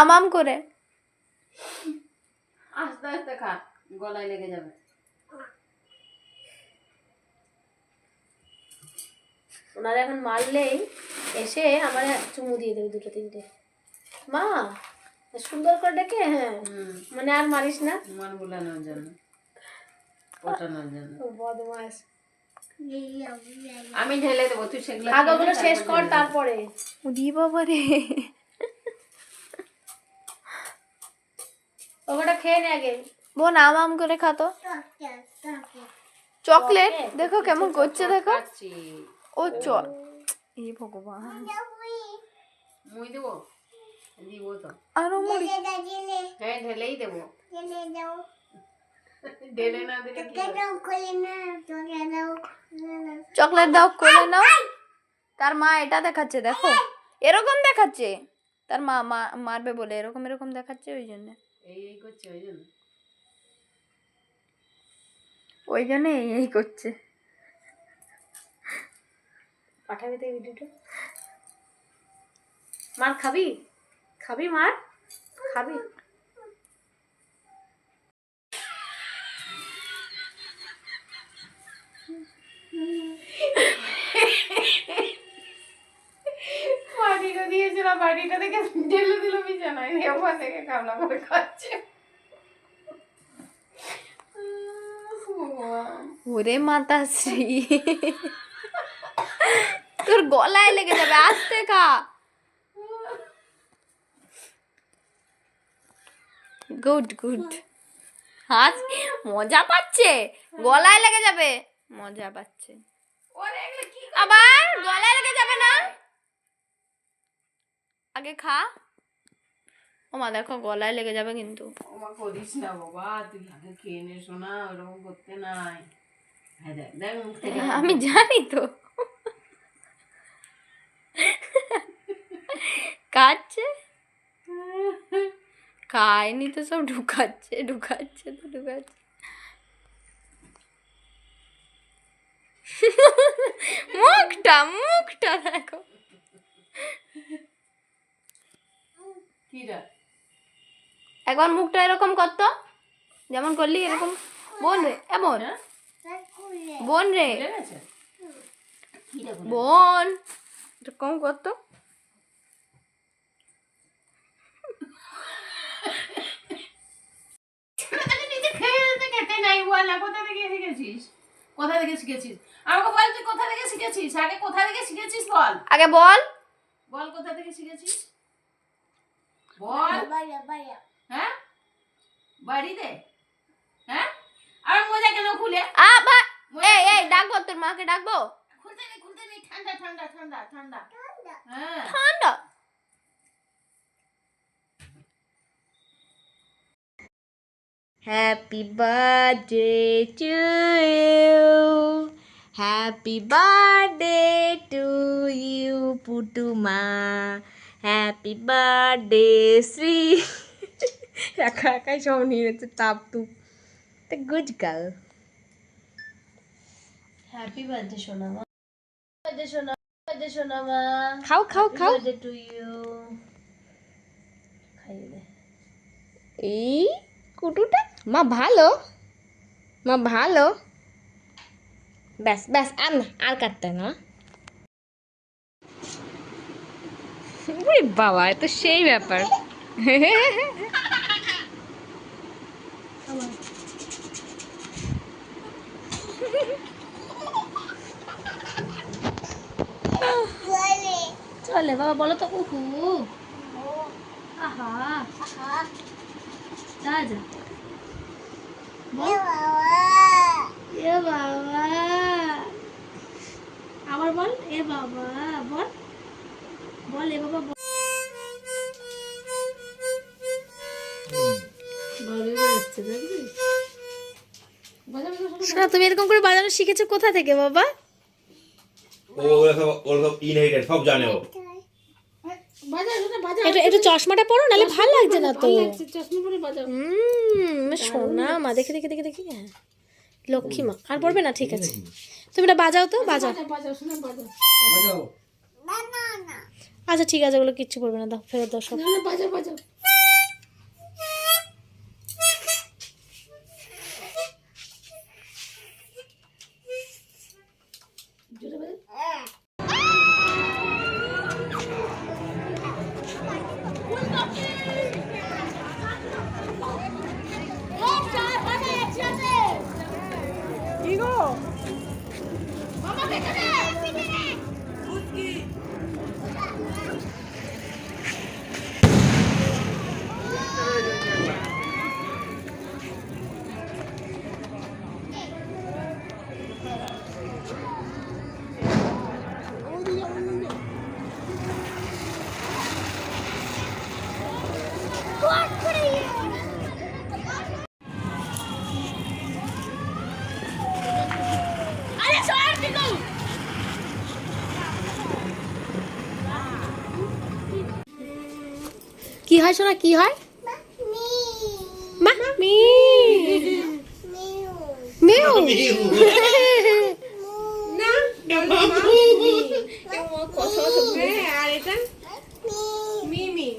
আমাম করে। আস্তে আস্তে খা গলায় লেগে যাবে। ওনারা এখন মারলেই এসে আমার চুমু দিয়ে দেবে দুটো তিনটে। মা সুন্দর করে ডেকে হ্যাঁ মানে আর মারিস না। মন বুলানোর জন্য। ওঠানোর জন্য। বদমাস। আমি ঢেলে দেবো তুই সেগুলো শেষ কর তারপরে। বাবা রে ওটা খেয়ে নে আগে। বোন আম আম করে খাতো চকলেট দেখো কেমন করছে দেখো। ও চ এই ভগবান। মুই দেবো? দিব তো। আরও মুড়ি। হ্যাঁ ঢেলেই দেবো। ঢেলে না দিলে চকলেট দাও কোলে নাও। তার মা এটা দেখাচ্ছে দেখো। এরকম দেখাচ্ছে। তার মা মারবে বলে এরকম এরকম দেখাচ্ছে ওই জন্য। ওই জন্য? এই এই করছে। পাঠাবি তো ভিডিওটা? মার খাবি? খাবি মার? খাবি বাড়িটা বাড়িটা থেকে ঢেলে দিল বিছানায়। নিয়ে ওখান থেকে কামলা করে খাচ্ছে। ওরে মাতাশ্রী। তোর গলায় লেগে যাবে আস্তে খা গুড গুড। হাস মজা পাচ্ছে। গলায় লেগে যাবে। মজা পাচ্ছে। আবার গলায় লেগে যাবে না? আগে খা। ও মা দেখো গলায় লেগে যাবে কিন্তু। ওমা করিস না বাবা তুই আগে খেয়ে নে শোনা ওরকম করতে নাই। হ্যাঁ আমি জানি তো। কাচ্ছে খায়নি তো সব ঢুকাচ্ছে ঢুকাচ্ছে তো ঢুকাচ্ছে। মুখটা মুখটা দেখো। একবার মুখটা এরকম করতো যেমন করলি এরকম। বোন রে এমন হ্যাঁ? বোন রে। বোন? এরকম করতো কোথা থেকে শিখেছিস? আমাকে বল তুই কোথা থেকে শিখেছিস? আগে কোথা থেকে শিখেছিস বল? আগে বল। বল কোথা থেকে শিখেছিস? বল। হ্যাঁ? বাড়িতে হ্যাঁ? আর মোজা কেন খুলে? আবার এই এই ডাকবো তোর মাকে ডাকবো। খুলতে নেই খুলতে নেই ঠান্ডা ঠান্ডা ঠান্ডা। ঠান্ডা। হ্যাঁ। ঠান্ডা। Happy birthday to you. Happy birthday to you, Putuma. Happy birthday, Sri. একা একাই সব নিয়ে নিচ্ছে চাপ টুপ। তা গুড গার্ল হ্যাপি বার্থডে সোনা মা বার্থডে সোনা বার্থডে সোনা মা খাও খাও খাও। বার্থডে টু ইউ খাইয়ে দে। এই কুটুটা মা ভালো। মা ভালো। ব্যাস ব্যাস আর না আর কাটতে না ওরে বাবা এ তো সেই ব্যাপার। চলে বাবা বলো তো উহু। আহা। যা যা। এ বাবা। আবার বল এ বাবা। বল। বল বাবা শোনা। তুমি এরকম করে বাজানো শিখেছো কোথা থেকে বাবা? সব ওরা সব ইনহেরিটেড সব জানে ও। বাজা শোনা বাজা একটু একটু চশমাটা পরো নাহলে ভালো লাগছে না তো। ভালো লাগছে, চশমা পরে বাজাও। সোনা মা দেখে দেখে দেখে দেখি। হ্যাঁ লক্ষ্মী মা আর পড়বে না ঠিক আছে। তুমি এটা বাজাও তো বাজাও। বাজাও বাজাও শোনা বাজাও। বাজাও। আচ্ছা ঠিক আছে ওগুলো কিচ্ছু করবে না দাও ফেরত দাও সব। হয় শোনা কি হয়? মিমি।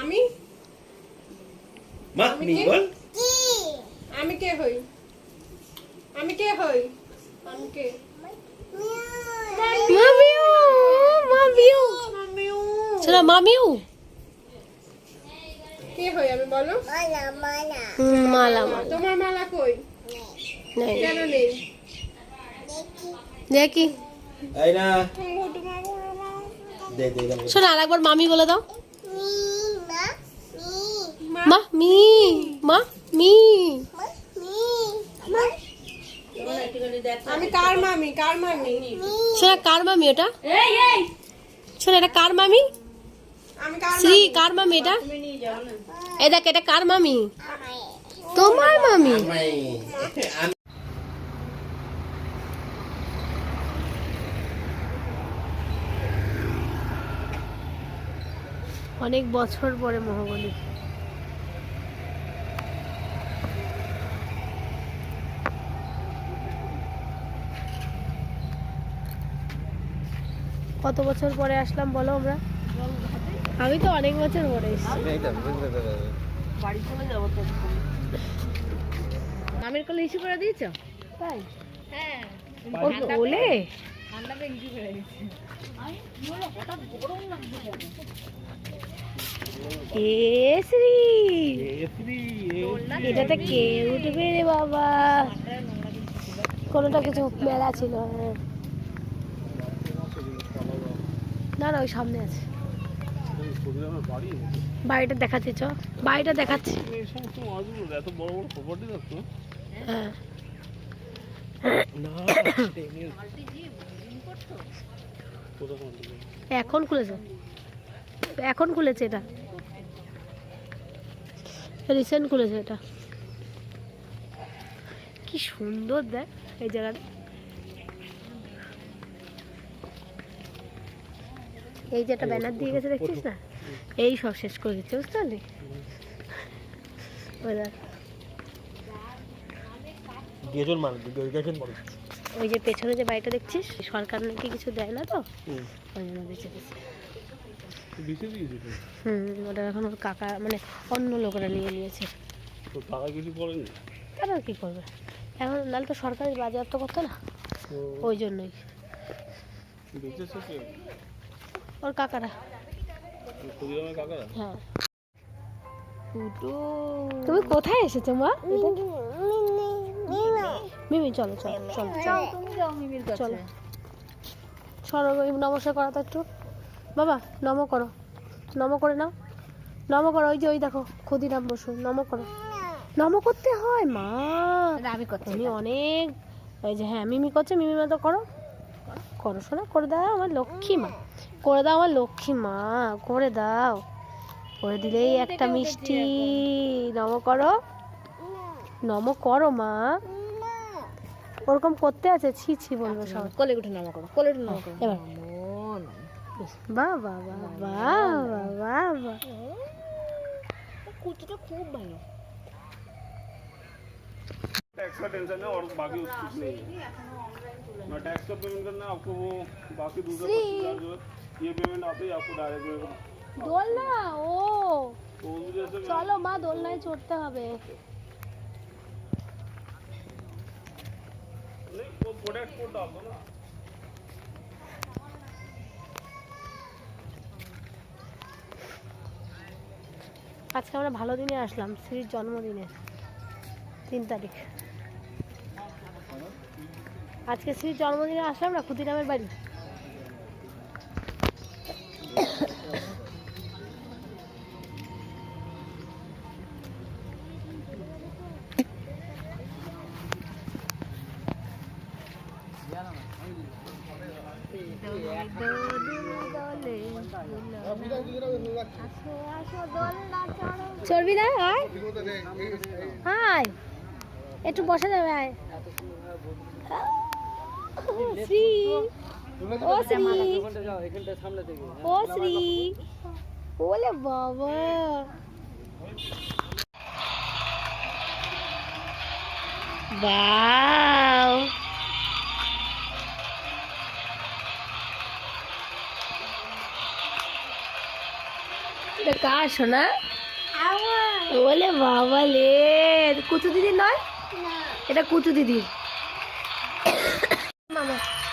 আমি? আমি কে? হই? আমি কে হই? আমি কে? মামিউ মামিউ শোনা মামিউ কে হই আমি বলো? হুম, মালা মালা। তোমার মালা কই? নেই। কেন নেই? দেখি। এই না। দে দে দে। মামি বলে দাও। মা মি মা মি আমি কার মামি? কার মামি? শোনা কার মামি এটা শোনা এটা কার মামি? শ্রী কার মামি? এটা? এই দেখ এটা কার মামি? তোমার মামি? অনেক বছর পরে মহাবলী। কত বছর পরে আসলাম বলো আমরা? আমি তো অনেক বছর পরে এসেছি। মামির কোলে ইস্যু করে দিয়েছ? তাই? হ্যাঁ। ওলে এ শ্রী? এটাতে কে উঠবে রে বাবা? কোনোটা কিছু মেলা ছিল হ্যাঁ। না না ওই সামনে আছে। বাড়িটা দেখাচ্ছি চ। বাড়িটা দেখাচ্ছি। হ্যাঁ। এখন খুলেছে। এখন খুলেছে এটা। রিসেন্ট খুলেছে এটা। কি সুন্দর দেখ এই জায়গাটা। এই যে একটা ব্যানার দিয়ে গেছে দেখছিস না? এই সব শেষ করে দিচ্ছে বুঝতে পারলি? ওই মানে যে পেছনে যে বাড়িটা দেখছিস সরকার নাকি কিছু দেয় না তো? ওই জন্য বেঁচে দিচ্ছে হুম ওটা এখন ওর কাকা মানে অন্য লোকেরা নিয়ে নিয়েছে। তো টাকা কিছু করেনি? তারা কি করবে? এখন নাহলে তো সরকারি বাজেয়াপ্ত করতো না? ওই জন্যই। ওর কাকারা। হ্যাঁ। তুমি কোথায় এসেছ মা? মিমি চলো চলো চলো চলো। চলো। সরো ওই নমস্কার করো তো একটু। বাবা নম করো। নম করে নাও। নম করো ওই যে ওই দেখো ক্ষুদিরাম বসু নম করো। নম করতে হয় মা। আমি তুমি অনেক ওই যে হ্যাঁ মিমি করছে মিমি মতো করো। করো শোনো করে দাও আমার লক্ষ্মী মা। করে দাও আমার লক্ষ্মী মা করে দাও। করে দিলেই একটা মিষ্টি। নম করো। নম করো মা। ওরকম করতে আছে ছি ছি বলব আচ্ছা, সব কলে উঠে নম করো কলে উঠে নম করো। এবার। বা বা বা বা বা বা কুচিটা খুব ভালো। का टेंशन है और बाकी उस कुछ नहीं है ना टैक्स का पेमेंट करना है आपको वो बाकी दूसरा प्रोसीजर जो है ये पेमेंट आते ही आपको डायरेक्ट দোলনা ও तो उस वजह से চলো মা দোলনায় চড়তে হবে नहीं वो प्रोडक्ट कोड डाल दो ना আজকে আমরা ভালো দিনে আসলাম শ্রীর জন্মদিনে তিন তারিখ আজকে শ্রীর জন্মদিনে আসলাম না ক্ষুদিরামের বাড়ি। চলবি না আয় আয়। একটু বসে যাবে আয়। শ্রী। ও শ্রী। ও শ্রী। ওলে বাবা। বাও। এটা কার শোনা ওলে বাবা লে। কুতু দিদির নয়? এটা কুতু দিদির। মামা